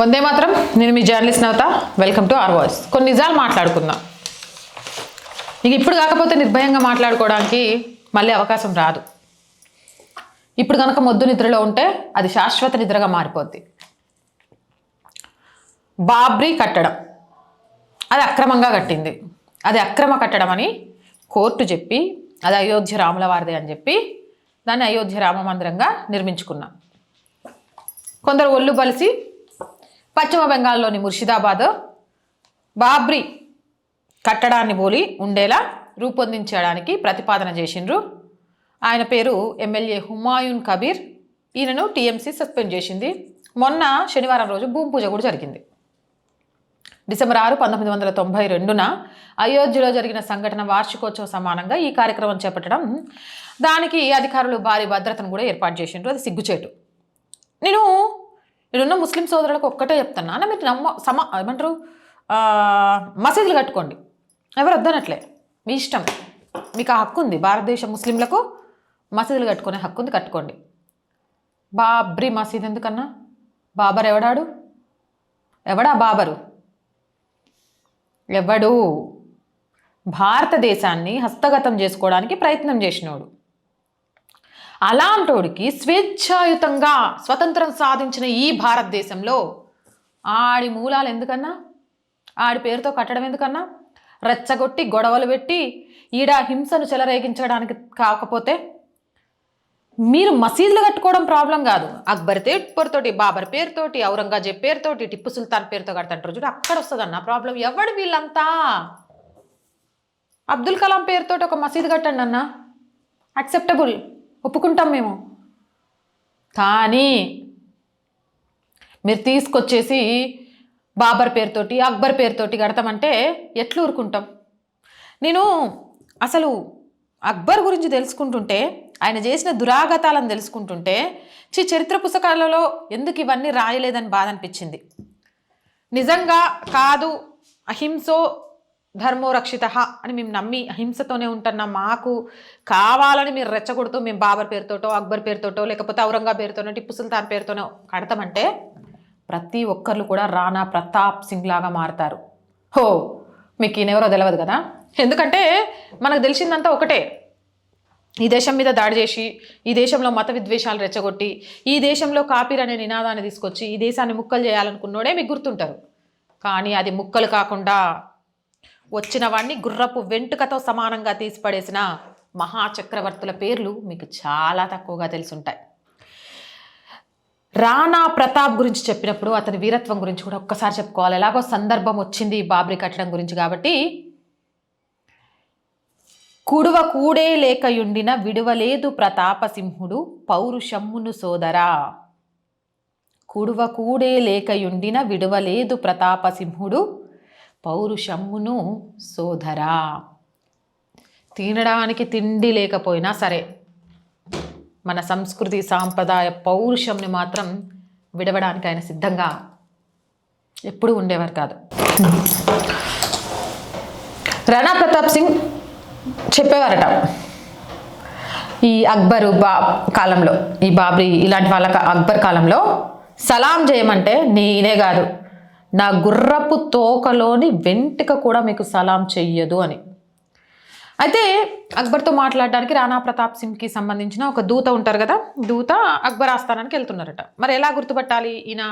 వందే మాత్రం. నేను మీ journalist Navata. Welcome to R voice కొన్ని నిజాలు మాట్లాడుకుందాం. ఇక ఇప్పుడు కాకపోతే నిర్భయంగా మాట్లాడుకోవడానికి మళ్ళీ అవకాశం రాదు. ఇప్పుడు కనుక మొద్దు నిద్రలో ఉంటే అది శాశ్వత నిద్రగా మారిపోద్ది. బాబ్రీ కట్టడం. అది అక్రమంగా కట్టింది. అది అక్రమ కట్టడం అని కోర్టు చెప్పి అది అయోధ్య రాముల వారిది అని చెప్పి దాన్ని అయోధ్య రామ మందిరంగా నిర్మించుకున్నాం. కొందరు ఒళ్ళు బలిసి పశ్చిమ బెంగాల్లోని ముర్షిదాబాద్ బాబ్రీ కట్టడాన్ని పోలి ఉండేలా రూపొందించడానికి ప్రతిపాదన చేసిండ్రు. ఆయన పేరు ఎమ్మెల్యే హుమాయూన్ కబీర్. ఈయనను టీఎంసీ సస్పెండ్ చేసింది. మొన్న శనివారం రోజు భూమి పూజ కూడా జరిగింది. డిసెంబర్ ఆరు పంతొమ్మిది వందల తొంభై రెండున అయోధ్యలో జరిగిన సంఘటన వార్షికోత్సవ సమానంగా ఈ కార్యక్రమం చేపట్టడం దానికి అధికారులు భారీ భద్రతను కూడా ఏర్పాటు చేసిండ్రు. అది సిగ్గుచేటు. నేను ఇక్కడున్న ముస్లిం సోదరులకు ఒక్కటే చెప్తాను నాన్న మీరు నమ్మ సమ ఏమంటారు? మసీదులు కట్టుకోండి. ఎవరు వద్దనట్లే. మీ ఇష్టం. మీకు ఆ హక్కు ఉంది. భారతదేశ ముస్లింలకు మసీదులు కట్టుకునే హక్కు ఉంది. కట్టుకోండి. బాబ్రీ మసీద్ ఎందుకన్నా? బాబర్ ఎవడాడు? ఎవడా బాబరు? ఎవడు? భారతదేశాన్ని హస్తగతం చేసుకోవడానికి ప్రయత్నం చేసినోడు. అలాంటోడికి స్వేచ్ఛాయుతంగా స్వతంత్రం సాధించిన ఈ భారతదేశంలో ఆడి మూలాలు ఎందుకన్నా? ఆడి పేరుతో కట్టడం ఎందుకన్నా? రెచ్చగొట్టి గొడవలు పెట్టి ఈడ హింసను చెలరేగించడానికి కాకపోతే మీరు మసీదులు కట్టుకోవడం ప్రాబ్లం కాదు. అక్బర్ పేరుతోటి బాబర్ పేరుతోటి ఔరంగజేబ్ పేరుతోటి టిప్పు సుల్తాన్ పేరుతో కడతాంటారు చూడు అక్కడ వస్తుందన్న ప్రాబ్లం ఎవడు వీళ్ళంతా? అబ్దుల్ కలాం పేరుతోటి ఒక మసీదు కట్టండి అన్న. అక్సెప్టబుల్ ఒప్పుకుంటాం మేము. కానీ మీరు తీసుకొచ్చేసి బాబర్ పేరుతోటి అక్బర్ పేరుతోటి కడతామంటే ఎట్లు ఊరుకుంటాం? నేను అసలు అక్బర్ గురించి తెలుసుకుంటుంటే ఆయన చేసిన దురాగతాలను తెలుసుకుంటుంటే చి చరిత్ర పుస్తకాలలో ఎందుకు ఇవన్నీ రాయలేదని బాధ అనిపించింది. నిజంగా కాదు అహింసో ధర్మోరక్షిత అని మేము నమ్మి అహింసతోనే ఉంటున్న మాకు కావాలని మీరు రెచ్చగొడుతూ మేము బాబర్ పేరుతోటో అక్బర్ పేరుతోటో లేకపోతే ఔరంగా పేరుతోనో టిప్పు సుల్తాన్ పేరుతోనో కడతామంటే ప్రతి ఒక్కరు కూడా రాణా ప్రతాప్ సింగ్ లాగా మారుతారు. హో మీకు ఈయనెవరో తెలియదు కదా? ఎందుకంటే మనకు తెలిసిందంతా ఒకటే. ఈ దేశం మీద దాడి చేసి ఈ దేశంలో మత విద్వేషాలు రెచ్చగొట్టి ఈ దేశంలో కాపీర్ అనే నినాదాన్ని తీసుకొచ్చి ఈ దేశాన్ని ముక్కలు చేయాలనుకున్నోడే మీకు గుర్తుంటారు. కానీ అది ముక్కలు కాకుండా వచ్చిన వాడిని గుర్రపు వెంటుకతో సమానంగా తీసిపడేసిన మహాచక్రవర్తుల పేర్లు మీకు చాలా తక్కువగా తెలుసుంటాయి. రాణా ప్రతాప్ గురించి చెప్పినప్పుడు అతని వీరత్వం గురించి కూడా ఒక్కసారి చెప్పుకోవాలి. ఎలాగో సందర్భం వచ్చింది బాబ్రీ కట్టడం గురించి కాబట్టి. కుడువ కూడే లేకయుండిన విడువలేదు ప్రతాపసింహుడు పౌరుషమ్మును సోదరా. కుడువ కూడే లేకయుండిన విడువలేదు ప్రతాపసింహుడు పౌరుషమ్మును సోదరా. తినడానికి తిండి లేకపోయినా సరే మన సంస్కృతి సాంప్రదాయ పౌరుషంని మాత్రం విడవడానికి ఆయన సిద్ధంగా ఎప్పుడూ ఉండేవారు కాదు. రాణా ప్రతాప్ సింగ్ చెప్పేవారట ఈ అక్బరు బా కాలంలో ఈ బాబ్రీ ఇలాంటి వాళ్ళ కా- అక్బర్ కాలంలో సలాం చేయమంటే నేనే కాదు. నా గుర్రపు తోకలోని వెంటిక కూడా మీకు సలాం చెయ్యదు అని. అయితే అక్బర్తో మాట్లాడడానికి రాణా ప్రతాప్ సింగ్కి సంబంధించిన ఒక దూత ఉంటారు కదా దూత అక్బర్ ఆస్థానానికి వెళ్తున్నారట. మరి ఎలా గుర్తుపట్టాలి? ఈయన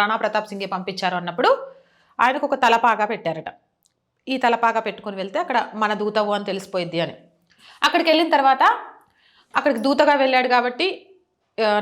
రాణా ప్రతాప్ సింగే పంపించారు అన్నప్పుడు ఆయనకు ఒక తలపాగా పెట్టారట. ఈ తలపాగా పెట్టుకొని వెళ్తే అక్కడ మన దూతవు అని తెలిసిపోయిద్ది అని. అక్కడికి వెళ్ళిన తర్వాత అక్కడికి దూతగా వెళ్ళాడు కాబట్టి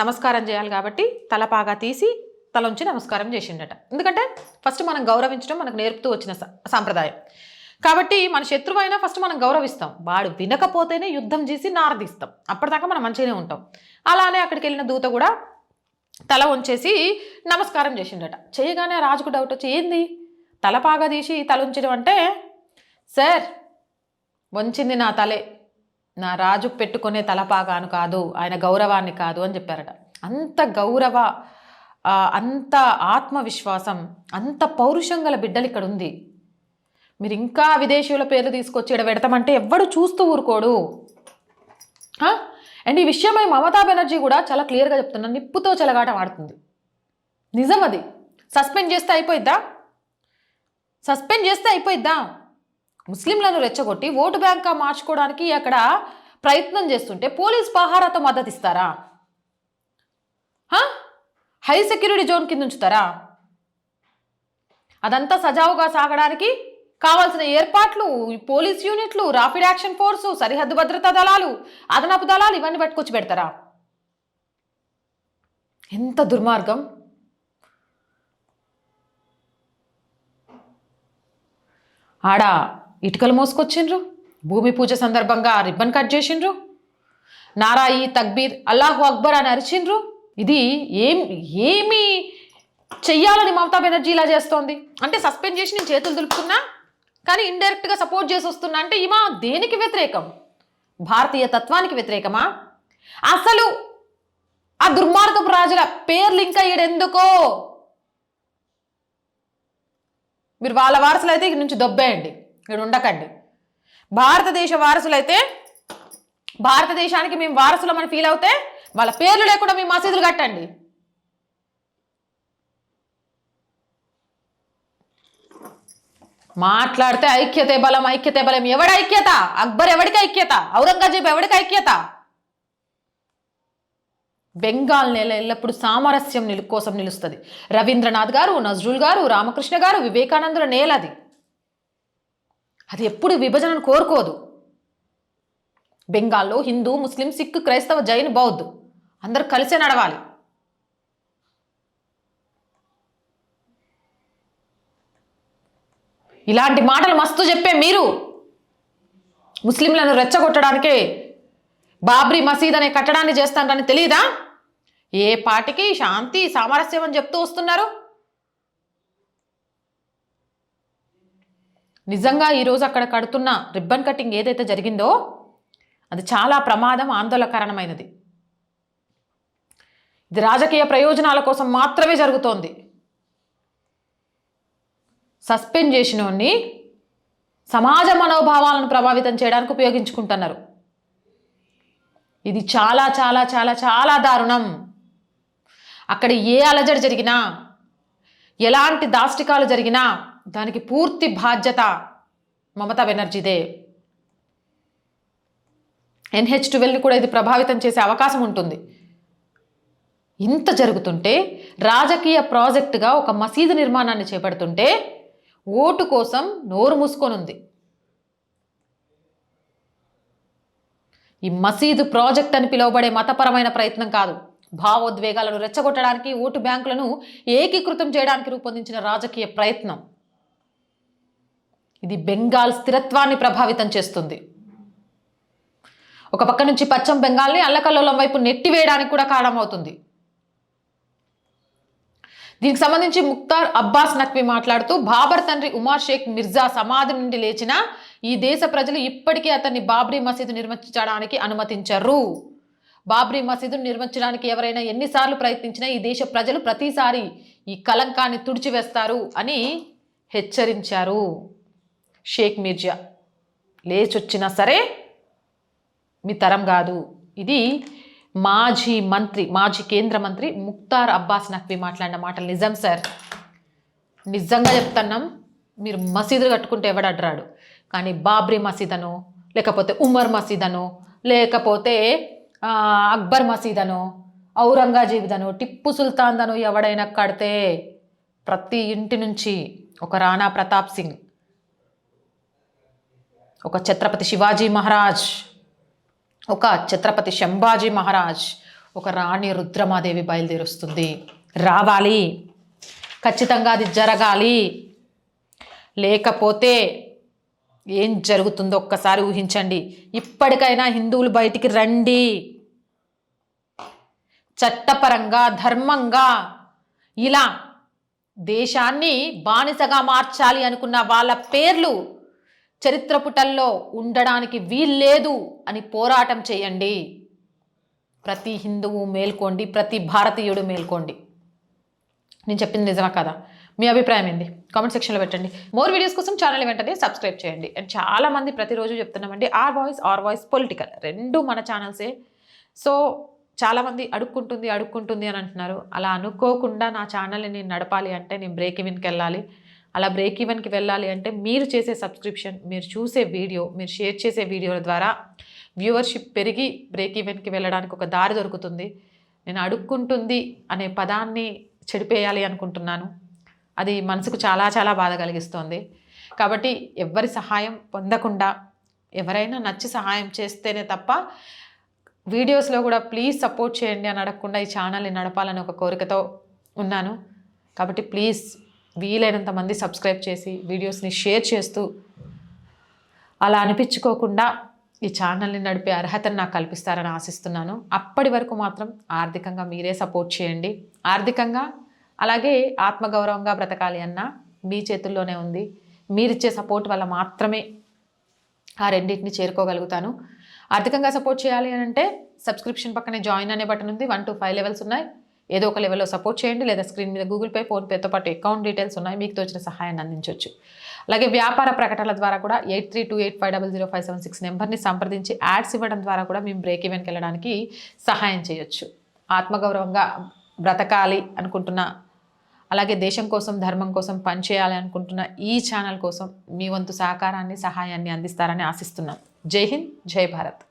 నమస్కారం చేయాలి కాబట్టి తలపాగా తీసి తలంచి నమస్కారం చేసిండట. ఎందుకంటే ఫస్ట్ మనం గౌరవించడం మనకు నేర్పుతూ వచ్చిన స- సాంప్రదాయం. కాబట్టి మన శత్రువు అయినా ఫస్ట్ మనం గౌరవిస్తాం. వాడు వినకపోతేనే యుద్ధం చేసి నారదీస్తాం. అప్పటిదాకా మనం మంచిగానే ఉంటాం. అలానే అక్కడికి వెళ్ళిన దూత కూడా తల వంచేసి నమస్కారం చేసిండట. చేయగానే రాజుకు డౌట్ వచ్చి ఏంది? తలపాగా తీసి తల ఉంచడం అంటే సార్ వంచింది నా తలే. నా రాజు పెట్టుకునే తలపాగాను కాదు. ఆయన గౌరవాన్ని కాదు అని చెప్పారట. అంత గౌరవ అంత ఆత్మవిశ్వాసం అంత పౌరుషం గల బిడ్డలు ఇక్కడ ఉంది. మీరు ఇంకా విదేశీయుల పేర్లు తీసుకొచ్చి ఇక్కడ పెడతామంటే ఎవ్వడు చూస్తూ ఊరుకోడు. అండ్ ఈ విషయమై మమతా బెనర్జీ కూడా చాలా క్లియర్గా చెప్తున్నా నిప్పుతో చెలగాట ఆడుతుంది. నిజం అది. సస్పెండ్ చేస్తే అయిపోయిద్దా? సస్పెండ్ చేస్తే అయిపోయిద్దా? ముస్లింలను రెచ్చగొట్టి ఓటు బ్యాంక్గా మార్చుకోవడానికి అక్కడ ప్రయత్నం చేస్తుంటే పోలీస్ పహారాతో మద్దతు ఇస్తారా హై సెక్యూరిటీ జోన్ కింద ఉంచుతారా? అదంతా సజావుగా సాగడానికి కావాల్సిన ఏర్పాట్లు ఈ పోలీస్ యూనిట్లు రాపిడ్ యాక్షన్ ఫోర్సు సరిహద్దు భద్రతా దళాలు అదనపు దళాలు ఇవన్నీ పట్టుకొచ్చి పెడతారా? ఎంత దుర్మార్గం! ఆడ ఇటుకలు మోసుకొచ్చిండ్రు? భూమి పూజ సందర్భంగా రిబ్బన్ కట్ చేసిండ్రు? నారాయి తక్బీర్ అల్లాహు అక్బర్ అని అరిచిండ్రు? ఇది ఏం ఏమి చెయ్యాలని మమతా బెనర్జీ ఇలా చేస్తోంది. అంటే సస్పెండ్ చేసి నేను చేతులు దులుపుతున్నా కానీ ఇండైరెక్ట్గా సపోర్ట్ చేసి వస్తున్నా అంటే ఈమె దేనికి వ్యతిరేకం? భారతీయ తత్వానికి వ్యతిరేకమా? అసలు ఆ దుర్మార్గపు రాజుల పేర్లు ఇంకా ఈడెందుకో? మీరు వాళ్ళ వారసులు అయితే ఇక్కడి నుంచి దొబ్బేయండి ఇక్కడ ఉండకండి. భారతదేశ వారసులైతే భారతదేశానికి మేము వారసులమని ఫీల్ అవుతే వాళ్ళ పేర్లు లేకుండా మీ మసీదులు కట్టండి. మాట్లాడితే ఐక్యతే బలం ఐక్యతే బలం. ఎవడి ఐక్యత? అక్బర్ ఎవడికి ఐక్యత? ఔరంగజేబ్ ఎవడికి ఐక్యత? బెంగాల్ నేల ఎల్లప్పుడూ సామరస్యం నిలు కోసం నిలుస్తుంది. రవీంద్రనాథ్ గారు నజ్రుల్ గారు రామకృష్ణ గారు వివేకానందుల నేల అది. అది ఎప్పుడు విభజనను కోరుకోదు. బెంగాల్లో హిందూ ముస్లిం సిక్ క్రైస్తవ జైన్ బౌద్ధ్. అందరూ కలిసే నడవాలి. ఇలాంటి మాటలు మస్తు చెప్పే మీరు. ముస్లింలను రెచ్చగొట్టడానికే బాబ్రీ మసీద్ అనే కట్టడాన్ని చేస్తానని తెలియదా ఏ పాటికి శాంతి సామరస్యం అని చెప్తూ వస్తున్నారు? నిజంగా ఈరోజు అక్కడ కడుతున్న రిబ్బన్ కటింగ్ ఏదైతే జరిగిందో అది చాలా ప్రమాదం ఆందోళనకరణమైనది. ఇది రాజకీయ ప్రయోజనాల కోసం మాత్రమే జరుగుతోంది. సస్పెండ్ చేసినోన్ని సమాజ మనోభావాలను ప్రభావితం చేయడానికి ఉపయోగించుకుంటున్నారు. ఇది చాలా చాలా చాలా చాలా దారుణం. అక్కడ ఏ అలజడి జరిగినా ఎలాంటి దాష్టికాలు జరిగినా దానికి పూర్తి బాధ్యత మమతా బెనర్జీదే. ఎన్హెచ్ ట్వెల్వ్ని కూడా ఇది ప్రభావితం చేసే అవకాశం ఉంటుంది. ఇంత జరుగుతుంటే రాజకీయ ప్రాజెక్టుగా ఒక మసీదు నిర్మాణాన్ని చేపడుతుంటే ఓటు కోసం నోరు మూసుకొనుంది. ఈ మసీదు ప్రాజెక్ట్ అని పిలువబడే మతపరమైన ప్రయత్నం కాదు. భావోద్వేగాలను రెచ్చగొట్టడానికి ఓటు బ్యాంకులను ఏకీకృతం చేయడానికి రూపొందించిన రాజకీయ ప్రయత్నం. ఇది బెంగాల్ స్థిరత్వాన్ని ప్రభావితం చేస్తుంది. ఒక పక్క నుంచి పశ్చిమ బెంగాల్ని అల్లకల్లోలం వైపు నెట్టివేయడానికి కూడా కారణమవుతుంది. దీనికి సంబంధించి ముక్తార్ అబ్బాస్ నక్వి మాట్లాడుతూ బాబర్ తండ్రి ఉమార్ షేక్ మిర్జా సమాధి నుండి లేచిన ఈ దేశ ప్రజలు ఇప్పటికీ అతన్ని బాబ్రీ మసీదు నిర్మించడానికి అనుమతించరు. బాబ్రీ మసీదును నిర్మించడానికి ఎవరైనా ఎన్నిసార్లు ప్రయత్నించినా ఈ దేశ ప్రజలు ప్రతిసారి ఈ కలంకాన్ని తుడిచివేస్తారు అని హెచ్చరించారు. షేక్ మిర్జా లేచొచ్చినా సరే మీ తరం కాదు. ఇది మాజీ మంత్రి మాజీ కేంద్ర మంత్రి ముక్తార్ అబ్బాస్ నక్వీ మాట్లాడిన మాట నిజం సార్. నిజంగా చెప్తున్నాం మీరు మసీదులు కట్టుకుంటే ఎవడడ్రాడు కానీ బాబ్రీ మసీద్ లేకపోతే ఉమర్ మసీద్ లేకపోతే అక్బర్ మసీద్ అనో టిప్పు సుల్తాన్దను ఎవడైనా కడితే ప్రతి ఇంటి నుంచి ఒక రాణా ప్రతాప్ సింగ్ ఒక ఛత్రపతి శివాజీ మహారాజ్ ఒక ఛత్రపతి శంభాజీ మహారాజ్ ఒక రాణి రుద్రమాదేవి బయలుదేరుస్తుంది. రావాలి. ఖచ్చితంగా అది జరగాలి. లేకపోతే ఏం జరుగుతుందో ఒక్కసారి ఊహించండి. ఇప్పటికైనా హిందువులు బయటికి రండి. చట్టపరంగా ధర్మంగా ఇలా దేశాన్ని బానిసగా మార్చాలి అనుకున్న వాళ్ళ పేర్లు చరిత్ర పుటల్లో ఉండడానికి వీల్లేదు అని పోరాటం చేయండి. ప్రతి హిందువు మేల్కోండి ప్రతి భారతీయుడు మేల్కోండి. నేను చెప్పింది నిజమా కదా? మీ అభిప్రాయం ఏంది? కామెంట్ సెక్షన్లో పెట్టండి. మోర్ వీడియోస్ కోసం ఛానల్ వెంటనే సబ్స్క్రైబ్ చేయండి. అండ్ చాలామంది ప్రతిరోజు చెప్తున్నామండి R voice R voice political. రెండు మన ఛానల్సే. సో చాలామంది అడుక్కుంటుంది అడుక్కుంటుంది అని అంటున్నారు. అలా అనుకోకుండా నా ఛానల్ని నేను నడపాలి అంటే నేను బ్రేక్ ఇవిన్కి వెళ్ళాలి అలా బ్రేక్ ఈవెన్కి వెళ్ళాలి అంటే మీరు చేసే సబ్స్క్రిప్షన్ మీరు చూసే వీడియో మీరు షేర్ చేసే వీడియోల ద్వారా వ్యూవర్షిప్ పెరిగి బ్రేక్ ఈవెన్కి వెళ్ళడానికి ఒక దారి దొరుకుతుంది. నేను అడుక్కుంటుంది అనే పదాన్ని చెడిపేయాలి అనుకుంటున్నాను. అది మనసుకు చాలా చాలా బాధ కలిగిస్తోంది. కాబట్టి ఎవరి సహాయం పొందకుండా ఎవరైనా నచ్చి సహాయం చేస్తేనే తప్ప వీడియోస్లో కూడా ప్లీజ్ సపోర్ట్ చేయండి అని అడగకుండా ఈ ఛానల్ని నడపాలని ఒక కోరికతో ఉన్నాను. కాబట్టి ప్లీజ్ వీలైనంత మంది సబ్స్క్రైబ్ చేసి వీడియోస్ని షేర్ చేస్తూ అలా అనిపించుకోకుండా ఈ ఛానల్ని నడిపే అర్హతను నాకు కల్పిస్తారని ఆశిస్తున్నాను. అప్పటి వరకు మాత్రం ఆర్థికంగా మీరే సపోర్ట్ చేయండి. ఆర్థికంగా అలాగే ఆత్మగౌరవంగా బ్రతకాలి అన్న మీ చేతుల్లోనే ఉంది. మీరిచ్చే సపోర్ట్ వల్ల మాత్రమే ఆ రెండింటిని చేరుకోగలుగుతాను. ఆర్థికంగా సపోర్ట్ చేయాలి అని అంటే సబ్స్క్రిప్షన్ పక్కనే జాయిన్ అనే బటన్ ఉంది. వన్ టు ఫైవ్ లెవెల్స్ ఉన్నాయి. ఏదో ఒక లెవెల్లో సపోర్ట్ చేయండి లేదా స్క్రీన్ మీద గూగుల్ పే ఫోన్పేతో పాటు అకౌంట్ డీటెయిల్స్ ఉన్నాయి మీకు తోచిన సహాయాన్ని అందించవచ్చు అలాగే వ్యాపార ప్రకటనల ద్వారా కూడా eight three two eight five double zero five seven six నెంబర్ని సంప్రదించి యాడ్స్ ఇవ్వడం ద్వారా కూడా మేము బ్రేక్ ఈవెన్కి వెళ్ళడానికి సహాయం చేయొచ్చు. ఆత్మగౌరవంగా బ్రతకాలి అనుకుంటున్న అలాగే దేశం కోసం ధర్మం కోసం పనిచేయాలి అనుకుంటున్న ఈ ఛానల్ కోసం మీ వంతు సహకారాన్ని సహాయాన్ని అందిస్తారని ఆశిస్తున్నాం. జై హింద్ జై భారత్.